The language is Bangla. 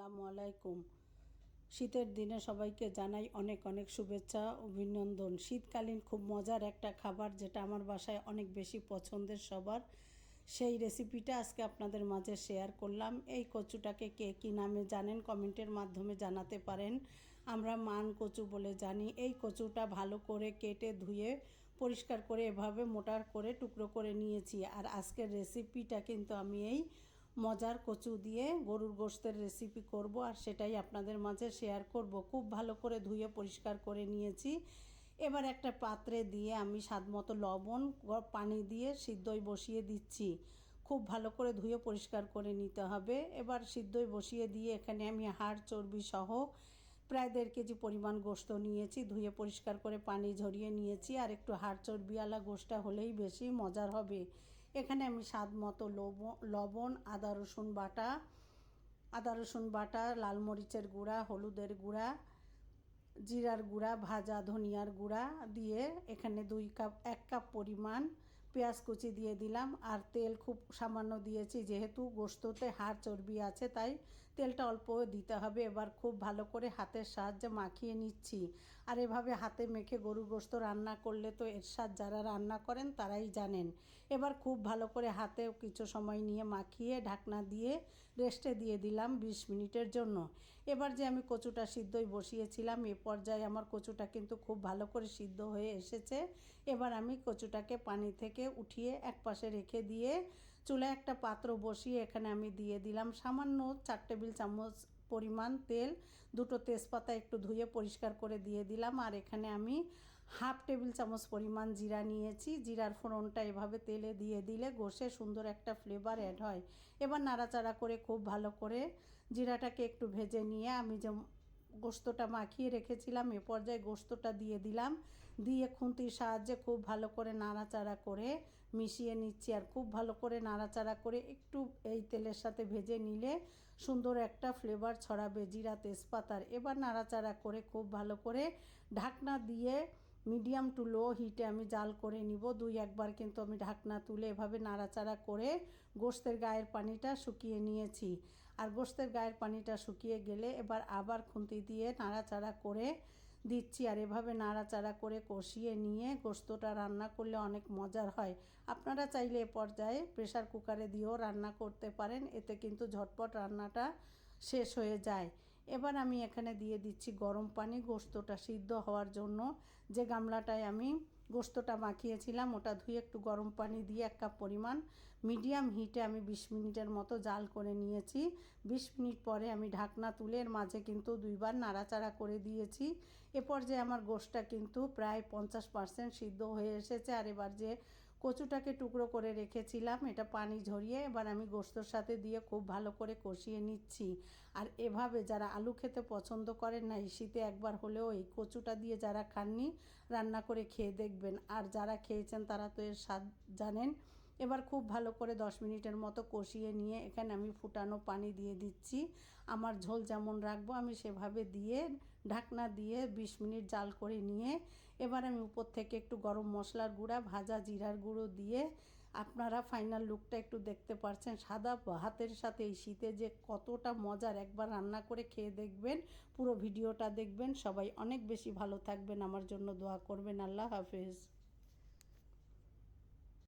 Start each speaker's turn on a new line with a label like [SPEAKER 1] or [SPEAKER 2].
[SPEAKER 1] আলাইকুম। শীতের দিনে সবাইকে জানাই অনেক অনেক শুভেচ্ছা, অভিনন্দন। শীতকালীন খুব মজার একটা খাবার যেটা আমার বাসায় অনেক বেশি পছন্দের সবার, সেই রেসিপিটা আজকে আপনাদের মাঝে শেয়ার করলাম। এই কচুটাকে কে কী নামে জানেন কমেন্টের মাধ্যমে জানাতে পারেন। আমরা মান কচু বলে জানি। এই কচুটা ভালো করে কেটে ধুয়ে, পরিষ্কার করে এভাবে মোটার করে টুকরো করে নিয়েছি। আর আজকের রেসিপিটা কিন্তু আমি এই মজার কচু দিয়ে গরুর গোশতের রেসিপি করব আর সেটাই আপনাদের মাঝে শেয়ার করব। খুব ভালো করে ধুয়ে পরিষ্কার করে নিয়েছি। এবার একটা পাত্রে দিয়ে আমি স্বাদ মতো লবণ পানি দিয়ে সিদ্ধই বসিয়ে দিচ্ছি। খুব ভালো করে ধুয়ে পরিষ্কার করে নিতে হবে। এবার সিদ্ধই বসিয়ে দিয়ে এখানে আমি হাড়, চর্বি সহ প্রায় দেড় কেজি পরিমাণ গোস্ত নিয়েছি। ধুয়ে পরিষ্কার করে পানি ঝরিয়ে নিয়েছি। আর একটু হাড়, চর্বিওয়ালা গোষ্ঠটা হলেই বেশি মজার হবে। এখানে আমি স্বাদ মতো লবণ, আদা, রসুন বাটা, আদা, রসুন বাটা, লাল মরিচের গুঁড়া, হলুদের গুঁড়া, জিরার গুঁড়া, ভাজা ধনিয়ার গুঁড়া দিয়ে এখানে দুই কাপ, এক কাপ পরিমাণ পেঁয়াজ কুচি দিয়ে দিলাম। আর তেল খুব সামান্য দিয়েছি, যেহেতু গোস্ততে হাড় চর্বি আছে, তাই তেলটা অল্প দিতে হবে। এবার খুব ভালো করে হাতের সাহায্যে মাখিয়ে নিচ্ছি। আর এভাবে হাতে মেখে গরু গোস্ত রান্না করলে তো এর স্বাদ যারা রান্না করেন তারাই জানেন। এবার খুব ভালো করে হাতে কিছু সময় নিয়ে মাখিয়ে ঢাকনা দিয়ে রেস্টে দিয়ে দিলাম বিশ মিনিটের জন্য। এবার যে আমি কচুটা সিদ্ধই বসিয়েছিলাম, এ পর্যায়ে আমার কচুটা কিন্তু খুব ভালো করে সিদ্ধ হয়ে এসেছে। এবার আমি কচুটাকে পানি থেকে উঠিয়ে এক পাশে রেখে দিয়ে চুলায় একটা পাত্র বসিয়ে এখানে আমি দিয়ে দিলাম সামান্য চার টেবিল চামচ পরিমাণ তেল, দুটো তেজপাতা একটু ধুয়ে পরিষ্কার করে দিয়ে দিলাম। আর এখানে আমি হাফ টেবিল চামচ পরিমাণ জিরা নিয়েছি। জিরার ফোড়নটা এভাবে তেলে দিয়ে দিলে গোষে সুন্দর একটা ফ্লেভার অ্যাড হয়। এবার নাড়াচাড়া করে খুব ভালো করে জিরাটাকে একটু ভেজে নিয়ে আমি যে গোস্তটা মাখিয়ে রেখেছিলাম, এ পর্যায়ে গোস্তটা দিয়ে দিলাম। দিয়ে খুন্তির সাহায্যে খুব ভালো করে নাড়াচাড়া করে মিশিয়ে নিচ্ছি আর খুব ভালো করে নাড়াচাড়া করে একটু এই তেলের সাথে ভেজে নিলে সুন্দর একটা ফ্লেভার ছড়াবে জিরা তেজপাতার এবার নাড়াচাড়া করে খুব ভালো করে ঢাকনা দিয়ে মিডিয়াম টু লো হিটে আমি জাল করে নিব। দুই একবার কিন্তু আমি ঢাকনা তুলে এভাবে নাড়াচাড়া করে গোস্তের গায়ের পানিটা শুকিয়ে নিয়েছি। আর গোস্তের গায়ের পানিটা শুকিয়ে গেলে এবার আবার খুন্তি দিয়ে নাড়াচাড়া করে দিচ্ছি। আর এভাবে নাড়াচাড়া করে কষিয়ে নিয়ে গোস্তটা রান্না করলে অনেক মজার হয়। আপনারা চাইলে এ পর্যায়ে প্রেশার কুকারে দিয়েও রান্না করতে পারেন, এতে কিন্তু ঝটপট রান্নাটা শেষ হয়ে যায়। এবার আমি এখানে দিয়ে দিচ্ছি গরম পানি। গোস্তটা সিদ্ধ হওয়ার জন্য যে গামলাটায় আমি গোস্তটা মাখিয়েছিলাম, ওটা ধুয়ে একটু গরম পানি দিয়ে এক কাপ পরিমাণ মিডিয়াম হিটে আমি বিশ মিনিটের মতো জাল করে নিয়েছি। বিশ মিনিট পরে আমি ঢাকনা তুলে এর মাঝে কিন্তু দুইবার নাড়াচাড়া করে দিয়েছি। এ পর্যায়ে আমার গোস্তটা কিন্তু প্রায় পঞ্চাশ পার্সেন্ট সিদ্ধ হয়ে এসেছে। আর এবার যে কচুটাকে টুকরো করে রেখেছিলাম, এটা পানি ঝরিয়ে এবার আমি গোস্তর সাথে দিয়ে খুব ভালো করে কষিয়ে নিচ্ছি। আর এভাবে যারা আলু খেতে পছন্দ করেন না, এই শীতে একবার হলেও এই কচুটা দিয়ে যারা খাননি, রান্না করে খেয়ে দেখবেন। আর যারা খেয়েছেন তারা তো এর স্বাদ জানেন এবার খুব ভালো করে দশ মিনিটের মতো কষিয়ে নিয়ে এখানে আমি ফুটানো পানি দিয়ে দিচ্ছি। আমার ঝোল যেমন রাখব, আমি সেভাবে দিয়ে ঢাকনা দিয়ে বিশ মিনিট জাল করে নিয়ে এবার আমি উপর থেকে একটু গরম মশলার গুঁড়া, ভাজা জিরার গুঁড়ো দিয়ে আপনারা ফাইনাল লুকটা একটু দেখতে পারছেন। সাদা ভাতের সাথে এই শীতে যে কতটা মজার একবার রান্না করে খেয়ে দেখবেন, পুরো ভিডিওটা দেখবেন। সবাই অনেক বেশি ভালো থাকবেন। আমার জন্য দোয়া করবেন। আল্লাহ হাফেজ।